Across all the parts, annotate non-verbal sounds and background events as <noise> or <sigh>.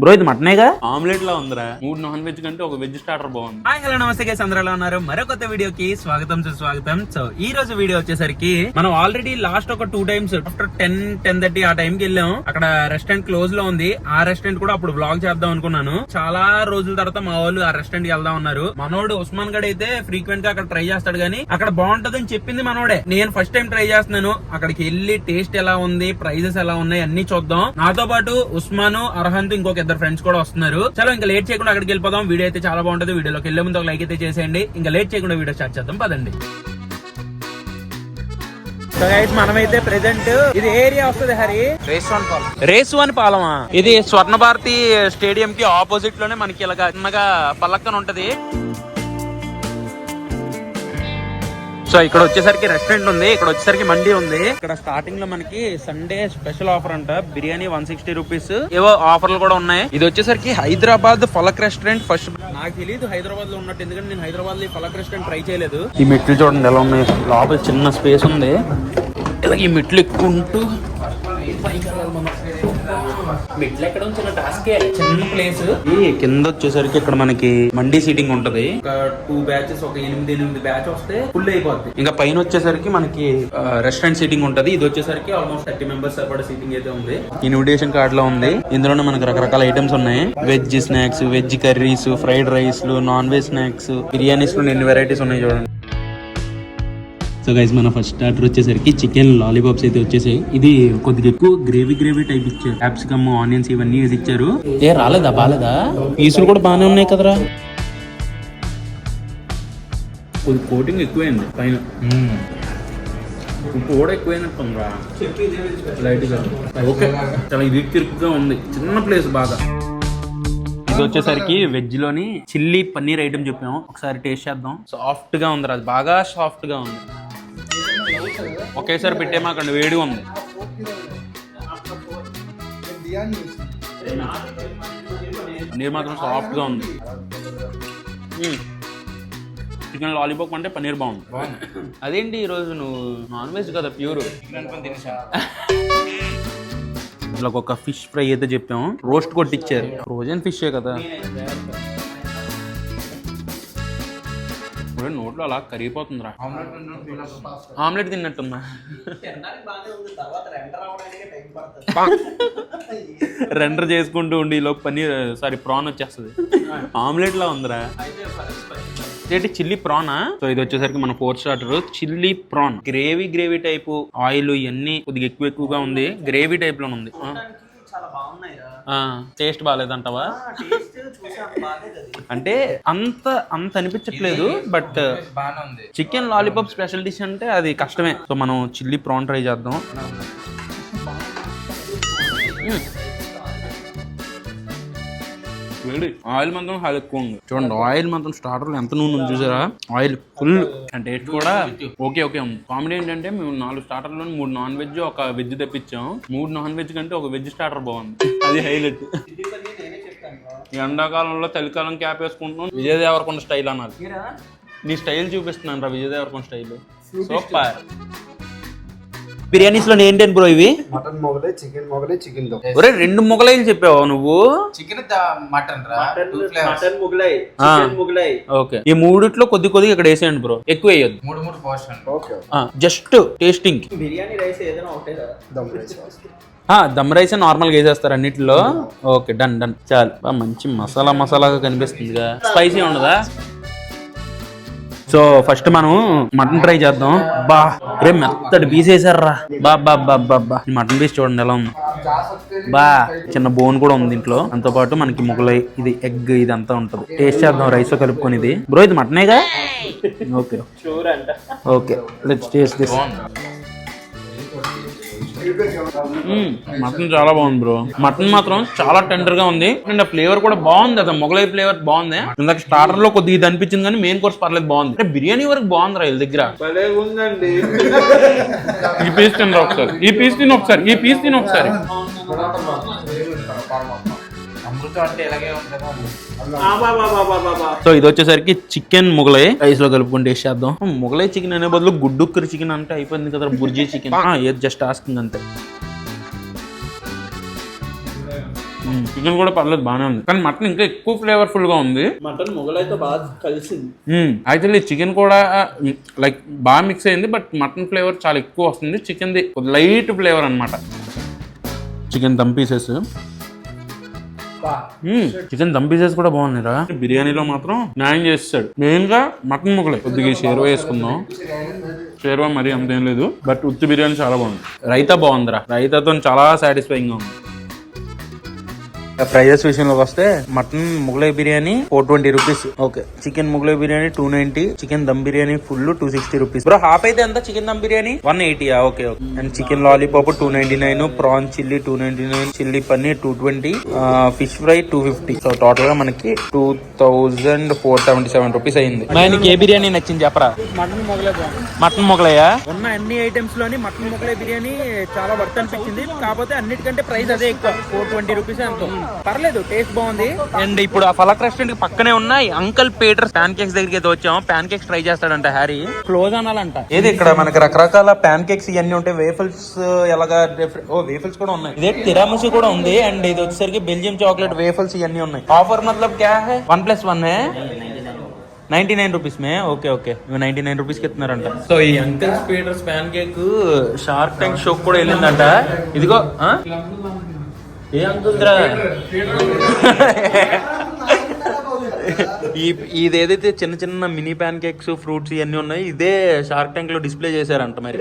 Bro ఇది మటనేగా omelette లా ఉందిరా? మూడు నాన్ వెజ్ కంటే ఒక వెజ్ స్టార్టర్ బాగుంది. హాయ్ హలో నమస్తే గైస్ అందరూ ఎలా ఉన్నారు? మరో కొత్త వీడియోకి స్వాగతం సుస్వాగతం. సో ఈ రోజు వీడియో వచ్చేసరికి మనం ఆల్రెడీ లాస్ట్ ఒక two times after ten ten thirty ఆ టైం కి వెళ్ళాం. అక్కడ రెస్టారెంట్ క్లోజ్లో ఉంది. ఆ రెస్టారెంట్ కూడా అప్పుడు బ్లాగ్ చేద్దాం అనుకున్నాను. చాలా రోజుల తర్వాత మా వాళ్ళు ఆ రెస్టారెంట్కి వెళ్దాం ఉన్నారు మనోడు ఉస్మాన్ గడ్ అయితే ఫ్రీక్వెంట్గా అక్కడ ట్రై చేస్తాడు కానీ అక్కడ బాగుంటదని చెప్పింది మనోడే. నేను ఫస్ట్ టైం ట్రై చేస్తున్నాను. అక్కడికి వెళ్ళి టేస్ట్ ఎలా ఉంది ప్రైజెస్ ఎలా ఉన్నాయి అన్ని చూద్దాం. నాతో పాటు ఉస్మాను అర్హంత్ ఇంకొక ఇద్దరు ఫ్రెండ్స్ కూడా వస్తున్నారు. చలో ఇంకా లేట్ చేయకుండా అక్కడికి వెళ్ళిపోదాం. వీడియో అయితే చాలా బాగుంటుంది. వీడియోలోకి వెళ్ళే ముందు ఒక లైక్ అయితే చేసేయండి. ఇంకా లేట్ చేయకుండా వీడియో స్టార్ట్ చేద్దాం. పదండి. సో గైస్ మనమైతే ప్రెసెంట్ ఇది ఏరియా వస్తుంది హరి. Race one పాలమా? ఇది స్వర్ణ భారతి స్టేడియం కి ఆపోజిట్లోనే మనకి ఇలాగా చిన్నగా పల్లక్కన ఉంటది. సో ఇక్కడ వచ్చేసరికి రెస్టారెంట్ ఉంది. ఇక్కడ వచ్చేసరికి మండీ ఉంది. ఇక్కడ స్టార్టింగ్లో మనకి సండే స్పెషల్ ఆఫర్ అంట. బిర్యానీ వన్ సిక్స్టీ రూపీస్ ఏవో ఆఫర్లు కూడా ఉన్నాయి. ఇది వచ్చేసరికి హైదరాబాద్ ఫలక్ రెస్టారెంట్ ఫస్ట్ నాకు తెలియదు హైదరాబాద్లో ఉన్నట్టు. ఎందుకంటే నేను హైదరాబాద్లో ఫలక్ రెస్టారెంట్ ట్రై చేయలేదు. ఈ మెట్లు చూడండి ఎలా ఉన్నాయి. లోపల చిన్న స్పేస్ ఉంది. ఇలా ఈ మెట్లు ఎక్కుంటూ పైకి వెళ్ళాలి మనం. మెట్లు ఎక్కడం చిన్న టాస్క్ చిన్న ప్లేస్ కింద వచ్చేసరికి ఇక్కడ మనకి మండీ సీటింగ్ ఉంటది. ఒక టూ బ్యాచెస్ ఒక ఎనిమిది ఎనిమిది బ్యాచ్ వస్తే ఫుల్ అయిపోద్ది. ఇంకా పైన వచ్చేసరికి మనకి రెస్టారెంట్ సీటింగ్ ఉంటది. ఇది వచ్చేసరికి ఆల్మోస్ట్ థర్టీ మెంబర్స్ సరిపడా సీటింగ్ అయితే ఉంది. ఇన్విటేషన్ కార్డ్లో ఉంది. ఇందులోనే మనకి రకరకాల ఐటమ్స్ ఉన్నాయి. Veg snacks veg curries fried rice non veg snacks బిర్యానీస్లో ఎన్ని వెరైటీస్ ఉన్నాయి చూడండి. సో గైస్ మన ఫస్ట్ స్టార్టర్ వచ్చేసరికి చికెన్ లాలీపాప్స్ అయితే వచ్చేసాయి. ఇది కొద్దిగా ఎక్కువ గ్రేవీ గ్రేవీ టైప్ ఇచ్చారు. క్యాప్సికమ్ ఆనియన్స్ ఇవన్నీ వేసి ఇచ్చారు. ఏ రాలేదా? బాలేదా? పీసులు కూడా బాగానే ఉన్నాయి కదరా. కొద్ది కోటింగ్ ఎక్కువైంది పైన ఉప్పు కూడా ఎక్కువైనట్టుందిరా. లైట్గా ఓకే చాలా ఇరుక్కిరుకుగా ఉంది. చిన్న ప్లేస్ బాగా. ఇది వచ్చేసరికి వెజ్లోని చిల్లీ పన్నీర్ ఐటమ్ చెప్పాము. ఒకసారి టేస్ట్ చేద్దాం. సాఫ్ట్గా ఉంది అది బాగా సాఫ్ట్గా ఉంది. ఒకేసారి పెట్టేమాకండి వేడిగా ఉంది. పన్నీర్ మాత్రం సాఫ్ట్గా ఉంది చికెన్ లాలీపాప్ అంటే పన్నీర్ బాగుంది. అదేంటి ఈ రోజు నువ్వు నాన్ వెజ్ కదా ప్యూర్? ఇట్లా ఒక ఫిష్ ఫ్రై అయితే చెప్పాము. రోస్ట్ కొట్టిచ్చారు. ఫ్రోజన్ ఫిష్ కదా. ఇప్పుడు నోట్లో అలా కరిగిపోతుందిరా. ఆమ్లెట్ తిన్నట్టున్నా. రెండర్ <laughs> చేసుకుంటూ ఉండి ఈలోపు పన్నీర్ సారీ ప్రాన్ వచ్చేస్తుంది. ఆమ్లెట్ లా ఉందిరా. ఏంటి చిల్లీ ప్రానా సో ఇది వచ్చేసరికి మన fourth starter chilli prawn gravy gravy type oil ఇవన్నీ కొద్దిగా ఎక్కువ ఎక్కువగా ఉంది. గ్రేవీ టైప్లో ఉంది. టేస్ట్ బాగాలేదంటావా అంటే అంత అంత అనిపించట్లేదు but chicken lollipop special dish అంటే అది కష్టమే. సో మనం చిల్లీ ప్రాన్ ట్రై చేద్దాం. వేడి. ఆయిల్ మాత్రం చాలా ఎక్కువ ఉంది. చూడండి ఆయిల్ మాత్రం స్టార్టర్ ఎంత నూనె ఉంది చూసారా? ఆయిల్ ఫుల్ అంటే టేస్ట్ కూడా ఓకే ఓకే కామెడీ ఏంటంటే మేము నాలుగు స్టార్టర్లో మూడు నాన్ వెజ్ ఒక వెజ్ తెప్పించాం. మూడు నాన్ వెజ్ కంటే ఒక వెజ్ స్టార్టర్ బాగుంది. అది హైలైట్ ఈ ఎండాకాలంలో చలికాలం క్యాప్ వేసుకుంటున్నాం. విజయ్ దేవరకొండ స్టైల్ అన్నారు నీ స్టైల్ చూపిస్తున్నాను రా విజయ్ దేవరకొండ స్టైల్ సూపర్ బిర్యానీస్లో ఏంటంటే బ్రో ఇవి? Mutton Mughlai chicken Mughlai chicken దో ఒరే రెండు మొగలైలు చెప్పావా నువ్వు? చికెన్ మటన్ రా టూ ఫ్లేవర్స్ ఆ. ఓకే. ఈ మూడిట్లో కొద్ది కొద్దిగా ఇక్కడ వేసేయండి బ్రో. ఎక్కువ వేయద్దు. మూడు మూడు portion. Okay just tasting. Dum rice dum rice నార్మల్గా వేసేస్తారు అన్నిటిలో. Okay done done. చాలు. మంచి మసాలా మసాలాగా కనిపిస్తుందిగా. స్పైసీ ఉండదా? సో ఫస్ట్ మనం మటన్ ట్రై చేద్దాం. బా. రే మెత్తడి పీస్ వేసారా బా బా బా బా బా. మటన్ పీస్ చూడండి ఎలా ఉంది. బా. చిన్న బోన్ కూడా ఉంది దీంట్లో దాంతో పాటు మనకి ముగలై ఇది ఎగ్ ఇది అంతా ఉంటది. టేస్ట్ చేద్దాం రైస్ కలుపుకొని ఇది బ్రో ఇది మటనేగా? Okay. Okay. Let's taste this mutton చాలా బాగుంది బ్రో. మటన్ మాత్రం చాలా టెండర్గా ఉంది. అండ్ ఆ ఫ్లేవర్ కూడా బాగుంది. అసలు మొగలై ఫ్లేవర్ బాగుంది. ఇందాక స్టార్టర్లో కొద్దిగా ఇది అనిపించింది కానీ మెయిన్ కోర్స్ పర్లేదు బాగుంది. అంటే బిర్యానీ వరకు బాగుంది రా వీళ్ళ దగ్గర. ఈ పీస్ తినరా ఒకసారి. ఈ పీస్ తిని ఒకసారి. ఈ పీస్ తిని ఒకసారి. అమృతం అంటే ఇలాగే ఉంటుందా? సో ఇది వచ్చేసరికి చికెన్ మొగలై. రైస్లో కలుపుకొని టేస్ట్ చేద్దాం. మొగలై చికెన్ అనే బదులు గుడ్డుక్కరి చికెన్ అంటే అయిపోయింది కదా బుర్జీ చికెన్. <laughs> ఏది జస్ట్ ఆస్కింగ్ అంతే. చికెన్ కూడా పర్లేదు బాగానే ఉంది. కానీ మటన్ ఇంకా ఎక్కువ ఫ్లేవర్ఫుల్గా ఉంది. మటన్ మొగలైతే బాగా కలిసింది. యాక్చువల్లీ చికెన్ కూడా లైక్ బాగా మిక్స్ అయింది బట్ మటన్ ఫ్లేవర్ చాలా ఎక్కువ వస్తుంది. చికెన్ ది లైట్ ఫ్లేవర్ అన్నమాట. Chicken dum pieces chicken dum pieces కూడా బాగున్నాయిరా. బిర్యానీలో మాత్రం న్యాయం చేస్తాడు. మెయిన్గా మటన్ ముక్కలే. కొద్దిగా షేర్వా వేసుకుందాం. షేర్వా మరి అంతేం లేదు. బట్ ఉత్తి బిర్యానీ చాలా బాగుంది. రైతా బాగుందిరా. రైతాతో చాలా సాటిస్ఫైయింగ్గా ఉంది. ప్రైజెస్ విషయంలోకి వస్తే mutton Mughlai biryani four twenty rupees. Okay. Chicken Mughlai biryani two ninety chicken dum biryani full two sixty rupees. Bro half అయితే ఎంత chicken dum biryani? One eighty. Okay okay. And chicken lollipop two ninety nine prawn chilli two ninety nine chilli paneer two twenty fish fry two fifty. So టోటల్గా మనకి two thousand four seventy seven rupees అయింది. ఏ బిర్యానీ నచ్చింది చెప్పరా? Mutton Mughlai mutton మొగలయ్యా ఉన్న అన్ని ఐటమ్స్లోని mutton Mughlai biryani చాలా worth అనిపించింది. కాకపోతే అన్నిటికంటే ప్రైస్ అదే ఎక్కువ. ఫోర్ ట్వంటీ రూపీస్ ఎంతో. పర్లేదు టేస్ట్ బాగుంది. అండ్ ఇప్పుడు ఆ ఫలక్ రెస్టారెంట్ పక్కనే ఉన్నాయి అంకల్ పీటర్స్ ప్యాన్ కేక్స్ దగ్గరికి అయితే వచ్చాం ప్యాన్ కేక్స్ ట్రై చేస్తాడంట హ్యారీ క్లోజ్ అనాలంట. ఏది ఇక్కడ మనకి రకరకాల ప్యాన్ కేక్స్ ఇవన్నీ ఉంటాయి వేఫల్స్ ఎలాగా ఓ వేఫల్స్ కూడా ఉన్నాయి. ఇదే తిరామసు కూడా ఉంది. అండ్ ఇది వచ్చేసరికి బెల్జియం చాక్లెట్ వేఫల్స్ ఇవన్నీ ఉన్నాయి. ఆఫర్ మతలబ్ క్యా హై? వన్ ప్లస్ వన్ హై? నైన్టీ నైన్ రూపీస్ మే? ఓకే ఓకే నైన్టీ నైన్ రూపీస్కి ఇస్తున్నారంట. సో ఈ Uncle Peter's pancake Shark Tank show కూడా వెళ్ళిందంట. ఇదిగో ఈ ఇది ఏదైతే చిన్న చిన్న మినీ ప్యాన్ కేక్స్ ఫ్రూట్స్ ఇవన్నీ ఉన్నాయి ఇదే షార్క్ ట్యాంక్లో డిస్ప్లే చేశారంట మరి.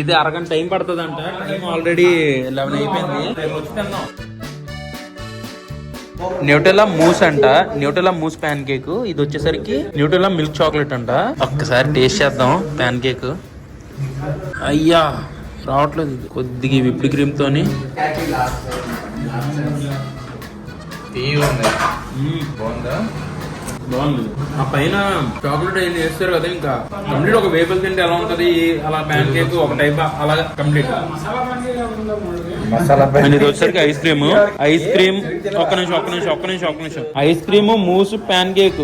ఇది అరగంట టైం పడుతుందంట. టైం ఆల్రెడీ లెవెన్ అయిపోయింది. న్యూటెలా మూస్ అంట. న్యూటెలా మూస్ ప్యాన్ కేక్ ఇది వచ్చేసరికి న్యూటెలా మిల్క్ చాక్లెట్ అంట. ఒక్కసారి టేస్ట్ చేద్దాం ప్యాన్ కేక్ అయ్యా! రావట్లేదు. కొద్దిగా విప్డ్ క్రీమ్ తోని తీయగా ఉంది. బాగుందా? బాగుంది. ఆ పైన చాక్లెట్ ఏం చేస్తారు కదా ఇంకా. కంప్లీట్ ఒక వేపల్ తింటే ఎలా ఉంటది? అలా ప్యాన్ కేక్ ఒక టైప్ అలా కంప్లీట్. మసాలా ఇది వచ్చేసరికి ఐస్ క్రీమ్. Ice cream. ఒక్క నిమిషం ఒక్క నిమిషం ఒక్క నిమిషం ఒక్క నిమిషం. Ice cream mousse pancake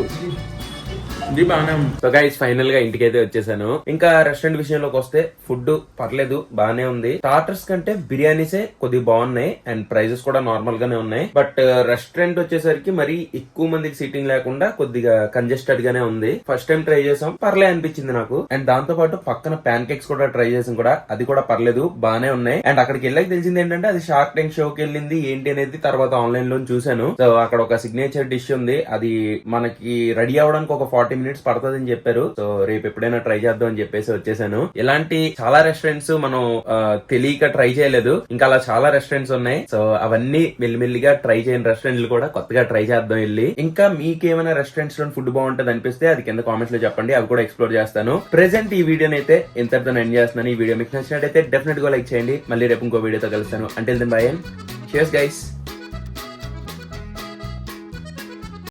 ఇది బాగానే ఉంది. సో గైస్ ఫైనల్గా ఇంటికి అయితే వచ్చేసాను. ఇంకా రెస్టారెంట్ విషయంలోకి వస్తే ఫుడ్ పర్లేదు బానే ఉంది. స్టార్టర్స్ కంటే బిర్యానీసే కొద్దిగా బాగున్నాయి అండ్ ప్రైజెస్ కూడా నార్మల్ గానే ఉన్నాయి. బట్ రెస్టారెంట్ uh, వచ్చేసరికి మరి ఎక్కువ మందికి సీటింగ్ లేకుండా కొద్దిగా కంజెస్టెడ్ గానే ఉంది. ఫస్ట్ టైం ట్రై చేసాం పర్లే అనిపించింది నాకు. అండ్ దాంతో పాటు పక్కన ప్యాన్ కేక్స్ కూడా ట్రై చేసాం కూడా. అది కూడా పర్లేదు బానే ఉన్నాయి. అండ్ అక్కడికి వెళ్ళాక తెలిసింది ఏంటంటే అది షార్క్ ట్యాంక్ షోకి వెళ్ళింది ఏంటి అనేది తర్వాత ఆన్లైన్లో చూసాను సో అక్కడ ఒక సిగ్నేచర్ డిష్ ఉంది. అది మనకి రెడీ అవడానికి ఒక ఫార్టీ మినిట్స్ పడుతుంది అని చెప్పారు. సో రేపు ఎప్పుడైనా ట్రై చేద్దాం అని చెప్పేసి వచ్చేసాను. ఇలాంటి చాలా రెస్టారెంట్స్ మనం తెలియక ట్రై చేయలేదు. ఇంకా అలా చాలా రెస్టారెంట్స్ ఉన్నాయి. సో అవన్నీ మెల్లిమెల్లిగా ట్రై చేయని రెస్టారెంట్లు కూడా కొత్తగా ట్రై చేద్దాం వెళ్ళి. ఇంకా మీకేమైనా రెస్టారెంట్స్లో ఫుడ్ బాగుంటుంది అనిపిస్తే అది కింద కామెంట్స్లో చెప్పండి. అవి కూడా ఎక్స్ప్లోర్ చేస్తాను. ప్రెసెంట్ ఈ వీడియోని అయితే ఇంతటితో ఎండ్ చేస్తున్నాను. ఈ వీడియో మీకు నచ్చినట్టయితే డెఫినెట్గా లైక్ చేయండి. మళ్ళీ రేపు ఇంకో వీడియోతో కలుస్తాను. అంటే దెన్ బై అండ్ గైస్